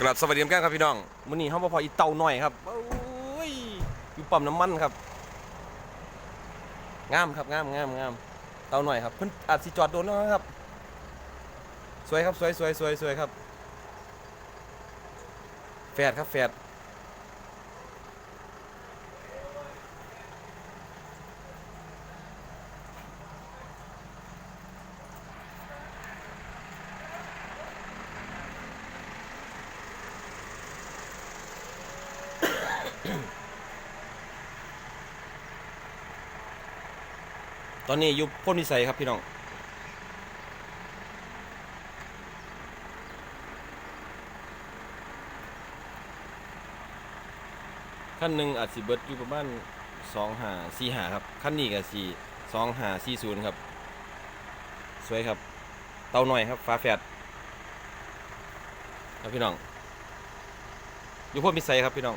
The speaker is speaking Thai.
กลับสวัสดีกันครับพี่น้องมื้อนี้เฮามาพออีเต่าน้อยครับโอ้ยอยู่ปั๊มน้ำมันครับ งามครับงามงามงามเต่าน้อยครับเพิ่นอาจสิจอดโดนแล้วนะครับ สวยครับสวยสวยสวยสวยครับ แฟดครับแฟด ตอนนี้อยู่พ้นวิสัยครับพี่น้อง ขั้นหนึ่งอาจสิเบิดอยู่ประมาณสองหาสี่หาครับ ขั้นนี้ก็สี่สองหาสี่ศูนย์ครับ สวยครับ เตาหน่อยครับ ฟ้าแฝดครับพี่น้อง อยู่พวกมิสัยครับพี่น้อง